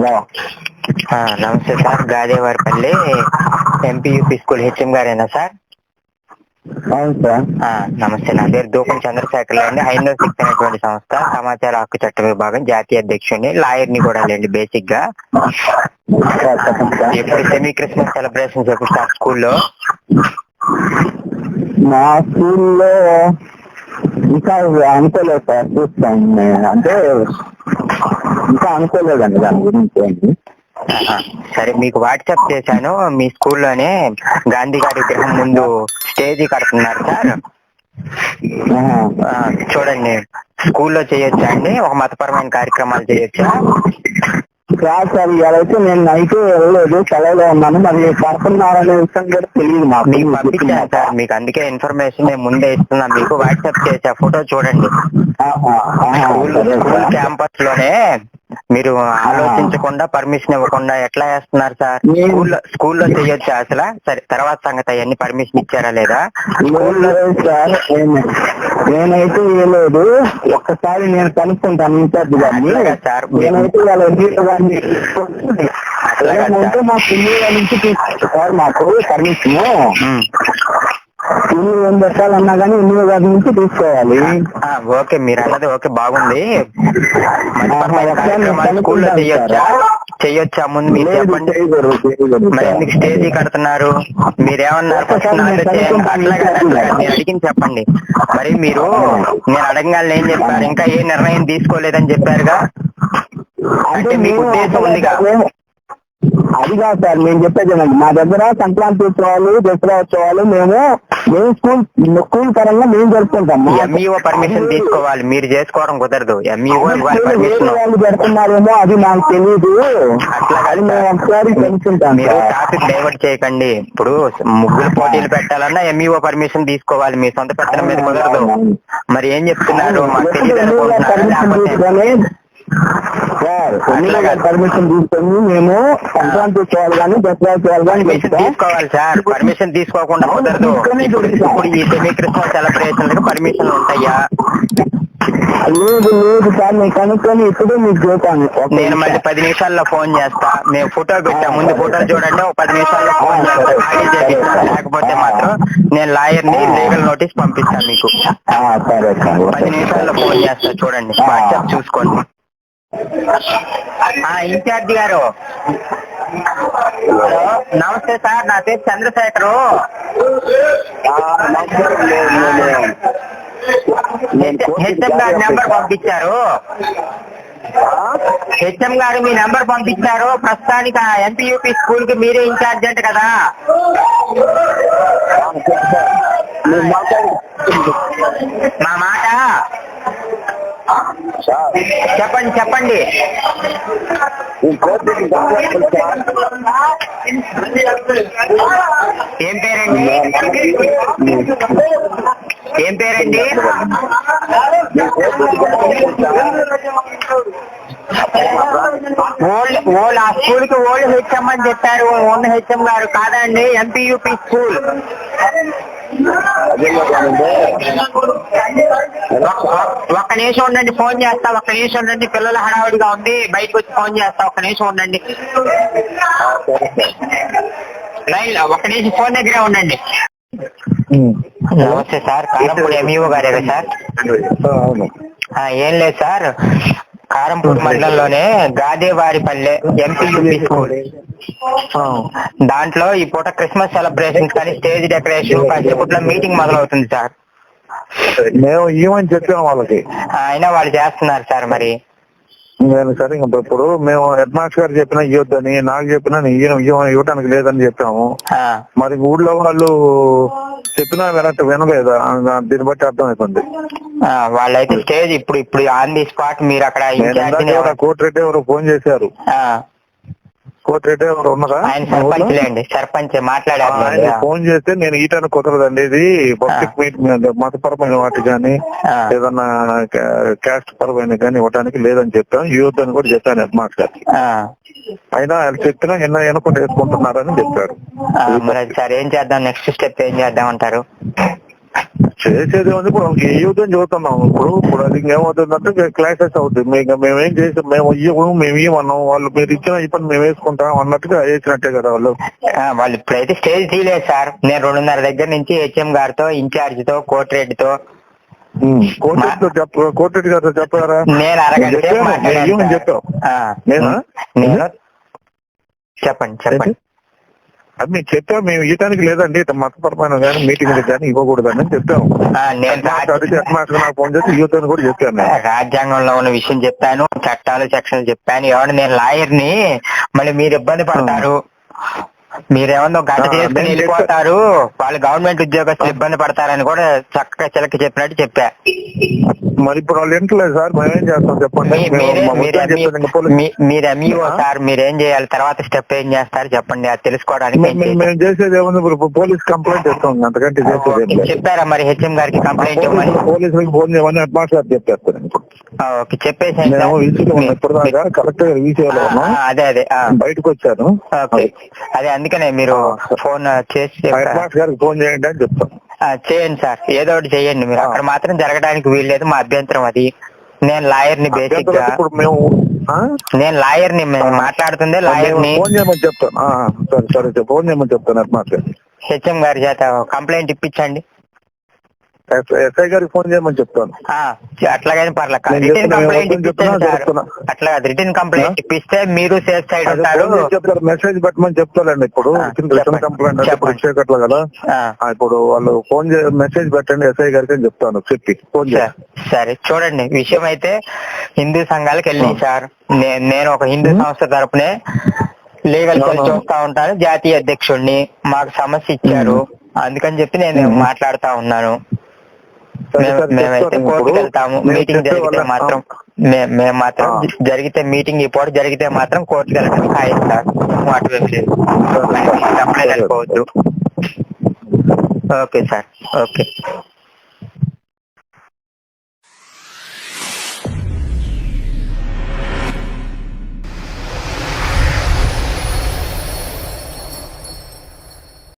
ఆ, నమస్తే sir Gadevaripalli MPUP school HM గారేనా సార్? అవును సార్. ఆ, నమస్తే. నా పేరు దూపం చంద్రశేఖర్ అండి. హైందవ శక్తి అనేటువంటి సంస్థ సమాచార హక్కు చట్ట విభాగం జాతీయ అధ్యక్షుడిని లాయర్ని కూడా లేండి బేసిక్గా ఎప్పుడు సెమీ క్రిస్మస్ సెలబ్రేషన్స్ ఎప్పుడు సార్ స్కూల్లో? మా స్కూల్లో ఇంకా అనుకోలేదు సార్ చూస్తాం నేను. అంటే ఇంకా అనుకోలేదండి దాని గురించి ఆహా. సరే మీకు వాట్సాప్ చేశాను. మీ స్కూల్లోనే గాంధీ గారి విగ్రహం ముందు స్టేజీ కడుతున్నారు సార్. చూడండి. స్కూల్లో చేయొచ్చా అండి? ఒక మతపరమైన కార్యక్రమాలు చేయొచ్చా? కాదు సార్ ఇవాళైతే నేను నైట్ వెళ్ళలేదు సెలవులో ఉన్నాను. మరి కడుతున్నారనే విషయం కూడా తెలియదు మాకు. మీకు పంపించాను సార్ మీకు అందుకే ఇన్ఫర్మేషన్ నేను ముందే ఇస్తున్నా. మీకు వాట్సాప్ చేసా. ఫోటో చూడండి. క్యాంపస్లోనే మీరు ఆలోచించకుండా పర్మిషన్ ఇవ్వకుండా ఎట్లా వేస్తున్నారు సార్ స్కూల్లో స్కూల్లో చేయొచ్చా అసలు సరే తర్వాత సంగతి అవన్నీ పర్మిషన్ ఇచ్చారా లేదా స్కూల్లో సార్ నేను- నేనైతే ఇవ్వలేదు ఒక్కసారి నేను కనుక్కుంటాను ఇన్ఛార్జ్ గారిని సార్. నేనైతే వాళ్ళ గారిని. మా పిల్లల నుంచి తీసుకుంటారు సార్ మాకు పర్మిషన్. ఇల్లు ఏం పెట్టాలన్నా కానీ ఇల్లు గారి నుంచి తీసుకోవాలి. ఆ, ఓకే మీరు అన్నది ఓకే బాగుంది. స్కూల్లో చేయొచ్చా? ముందు మీరు లేదు చెప్పండి. చేయకూడదు చేయకూడదు. మరి. ఎందుకు స్టేజీ కడుతున్నారు? మీరేమన్నారు ఫస్ట్ నాతో చేయండి. అట్లా. నేను అడిగింది చెప్పండి. మరి మీరు నేను అడగగానే ఏం చెప్పారు? ఇంకా ఏ నిర్ణయం తీసుకోలేదని చెప్పారుగా? అంటే మీకు మేము ఉద్దేశం ఉందిగా. అది కాదు సార్ మేము చెప్పేది మా దగ్గర సంక్రాంతి ఉత్సవాలు దసరా ఉత్సవాలు మేము మేము స్కూల్ స్కూల్ పరంగా మేము జరుపుకుంటాం. ఎంఈఓ పర్మిషన్ తీసుకోవాలి. మీరు చేసుకోవడం కుదరదు. ఎంఈఓ పర్మిషన్ వాళ్ళు పెడుతున్నారేమో అది నాకు తెలియదు అది మేము. ఒకసారి. టాపిక్ డైవర్ట్ చేయకండి. ఇప్పుడు ముగ్గురు పోటీలు పెట్టాలన్నా ఎంఈఓ పర్మిషన్ తీసుకోవాలి. మీ సొంత పెత్తనం మీద కుదరదు. మరి ఏం చెప్తున్నారు? మాకు తెలియదు సార్ పర్మిషన్ తీసుకొని మేము సంక్రాంతి ఉత్సవాలు కానీ దసరా ఉత్సవాలు కానీ. తీసుకోవాలి సార్. పర్మిషన్ తీసుకోకుండా కుదరదు. ఇప్పుడు ఈ సెమీ క్రిస్మస్ సెలబ్రేషన్ పర్మిషన్ ఉంటాయా? లేదు లేదు సార్ నేను కనుక్కొని ఇప్పుడే మీకు చూపాను నేను మళ్ళీ పది నిమిషాల్లో ఫోన్ చేస్తా. మేము ఫోటో పెట్టా. ముందు ఫోటో చూడండి. ఒక పది నిమిషాల్లో ఫోన్ చేస్తా. లేకపోతే మాత్రం నేను లాయర్ని లీగల్ నోటీస్ పంపిస్తాను మీకు. పది నిమిషాల్లో ఫోన్ చేస్తా. చూడండి. వాట్సాప్ చూసుకోండి. ఇన్ఛార్జి గారు. నమస్తే సార్ నా పేరు చంద్రశేఖరు. హెచ్ఎం గారి నెంబర్ పంపించారు. హెచ్ఎం గారు మీ నెంబర్ పంపించారు. ప్రస్తుతానికి ఎంపీయూపీ స్కూల్కి మీరే ఇన్ఛార్జ్ అంట కదా. మా మాట చెప్పండి చెప్పండి. ఏం పేరండి? ఏం పేరండి? ఓల్డ్ ఆ స్కూల్కి ఓల్డ్ హెచ్ఎం అని చెప్పారు ఓల్డ్ హెచ్ఎం గారు కాదండి ఎంపీయూపీ స్కూల్. ఒక్క నిమిషం ఉండండి ఫోన్ చేస్తా. ఒక్క నిమిషం ఉండండి పిల్లల హడావుడిగా ఉంది బయటకు వచ్చి ఫోన్ చేస్తా. ఒక్క నిమిషం ఉండండి. లైన్ ఒక్క నిమిషం ఫోన్ దగ్గరే ఉండండి. నమస్తే సార్ కారంపూడి ఎంఈఓ గారే సార్? అవును. ఆ, ఏం లేదు సార్. కారంపూడి మండలంలోనే గాదేవారిపల్లె ఎంపీయూపీ స్కూల్ దాంట్లో ఈ పూట క్రిస్మస్ సెలబ్రేషన్స్ కానీ స్టేజ్ డెకరేషన్ కాసేపట్లో మీటింగ్ మొదలవుతుంది సార్. మేము ఏమని చెప్పాము వాళ్ళకి? అయినా వాళ్ళు చేస్తున్నారు సార్ మరి. నేను సరే ఇప్పుడు మేము హెడ్ మాస్టర్ గారు చెప్పినా ఇవ్వద్దని నాకు చెప్పినా నేను ఇయ్య- ఇవ్వ- ఇవ్వటానికి లేదని చెప్పాము. మరి ఊళ్ళో వాళ్ళు చెప్పినా వినట్టు వినలేదు? దీన్ని బట్టి అర్థమైపోయింది వాళ్ళైతే స్టేజ్ ఇప్పుడు ఇప్పుడు ఆన్ ది స్పాట్ మీరు అక్కడ కోటి రెడ్డి ఎవరు ఫోన్ చేశారు. ఆ, కోటి రెడ్డి ఎవరు ఉన్నారా? ఆయన సర్పంచ్ లేండి సర్పంచ్ మాట్లాడారు ఆయన. ఫోన్ చేస్తే నేను ఈటానికి కుదరదండి. ఇది పబ్లిక్ మీటింగ్ మతపరమైన వాటి కానీ ఏదన్నా క్యాస్ట్ పరమైన కానీ ఇవ్వడానికి లేదని చెప్పాను. యూత్ అని కూడా చెప్పాను హెడ్ మాస్టర్ గారికి ఆ, అయినా ఆయన చెప్పినా ఎన్న ఎనుకుంటూ వేసుకుంటున్నారని చెప్పారు. ఆ, మరి అది సార్ ఏం చేద్దాం? నెక్స్ట్ స్టెప్ ఏం చేద్దాం అంటారు? చేసేది ఉంది ఇప్పుడు వాళ్ళకి ఇవ్వదని చెబుతున్నాం ఇప్పుడు ఇప్పుడు అది ఏమవుతుందంటే క్లాసెస్ అవుతుంది మేము మేమేం చేసి మేము ఇవ్వము మేము ఇవ్వమన్నాం వాళ్ళు మీరు ఇచ్చిన పని మేము వేసుకుంటాం అన్నట్టుగా వేసినట్టే కదా వాళ్ళు. వాళ్ళు ఇప్పుడైతే స్టేజ్ తీయలేదు సార్. నేను రెండున్నర దగ్గర నుంచి హెచ్ఎం గారితో ఇన్ఛార్జ్తో కోర్టు చెప్ప కోర్టు గారితో చెప్పారా? నేను అరగంట. చెప్పావు? నేను? చెప్పండి చెప్పండి. అది మేము చెప్పాం మేము ఇవ్వడానికి లేదండి. మతపరమైన కానీ మీటింగ్ కానీ ఇవ్వకూడదని చెప్పాము నాకు ఫోన్ చేసి యువతని కూడా చెప్పాను. రాజ్యాంగంలో ఉన్న విషయం చెప్పాను చట్టాలు సెక్షన్లు చెప్పాను. ఎవరు నేను లాయర్ని మళ్ళీ మీరు ఇబ్బంది పడతారు. మీరేమన్నా గంట చేసుకుని వెళ్ళిపోతారు వాళ్ళు గవర్నమెంట్ ఉద్యోగస్తులు ఇబ్బంది పడతారని కూడా చక్కగా చిలక చెప్పినట్టు చెప్పా. మరి ఇప్పుడు వాళ్ళు వింటలేదు సార్ మేము ఏం చేస్తాం చెప్పండి. మీరే ఎంఈఓ? సార్ మీరేం చేయాలి? తర్వాత స్టెప్ ఏం చేస్తారు చెప్పండి అది తెలుసుకోవడానికి మేము- మేము- మేము చేసేది ఏముంది? ఇప్పుడు పోలీస్ కంప్లైంట్ ఇస్తాం అంతకంటే చేసేది చెప్పారా మరి హెచ్ఎం గారికి కంప్లైంట్ ఇవ్వమని? పోలీసులకు ఫోన్ చేయమని హెడ్ మాస్టర్ చెప్పేస్తాను ఇప్పుడు ఆ, ఓకే చెప్పేసి అదే అదే బయటకు వచ్చాను అదే అందుకనే మీరు ఫోన్ చేసి ఫోన్ చేయండి అని చెప్తాం. చేయండి సార్. ఏదో ఒకటి చేయండి మీరు. అక్కడ మాత్రం జరగడానికి వీల్లేదు. మా అభ్యంతరం అది. నేను లాయర్ని బేసిక్గా? నేను లాయర్ని మాట్లాడుతుందే లాయర్ని ఫోన్ చేయమని చెప్తాను సరే సరే ఫోన్ చేయమని చెప్తాను హెచ్ఎం గారి చేత కంప్లైంట్ ఇప్పించండి. ఎస్ఐ గారికి ఫోన్ చేయమని చెప్తాను. అట్లాగైనా పర్లేదు రిటర్న్ కంప్లైంట్ సార్. అట్లా రిటర్న్ కంప్లైంట్ ఆ? ఇప్పిస్తే మీరు సేఫ్ సైడ్ ఉంటారు. చెప్తారు మెసేజ్ పెట్టమని చెప్తారండి ఇప్పుడు. రిటర్న్. కంప్లైంట్ ఇప్పుడు కదా? ఇప్పుడు వాళ్ళు ఫోన్ మెసేజ్ పెట్టండి ఎస్ఐ గారికి అని చెప్తాను చెప్పి. ఫోన్ సరే, చూడండి విషయం అయితే హిందూ సంఘాలకు వెళ్ళినాయి సార్. నేను ఒక హిందూ సంస్థ తరపునే లీగల్. చూస్తా ఉంటాను. జాతీయ అధ్యక్షుడిని మాకు సమస్య ఇచ్చారు. అందుకని చెప్పి నేను. మాట్లాడుతా ఉన్నాను. మేమైతే చెప్తాను కోర్టుకు ఇప్పుడు. వెళ్తాము. నేను మీటింగ్ జరిగితే మాత్రం మేము మాత్రం జరిగితే మీటింగ్ ఈ పూట జరిగితే మాత్రం కోర్టుకు వెళ్ళడానికి ఖాయం సార్? అటువైపు లేదు. తప్పలేదు అనుకోవద్దు ఓకే సార్. ఓకే.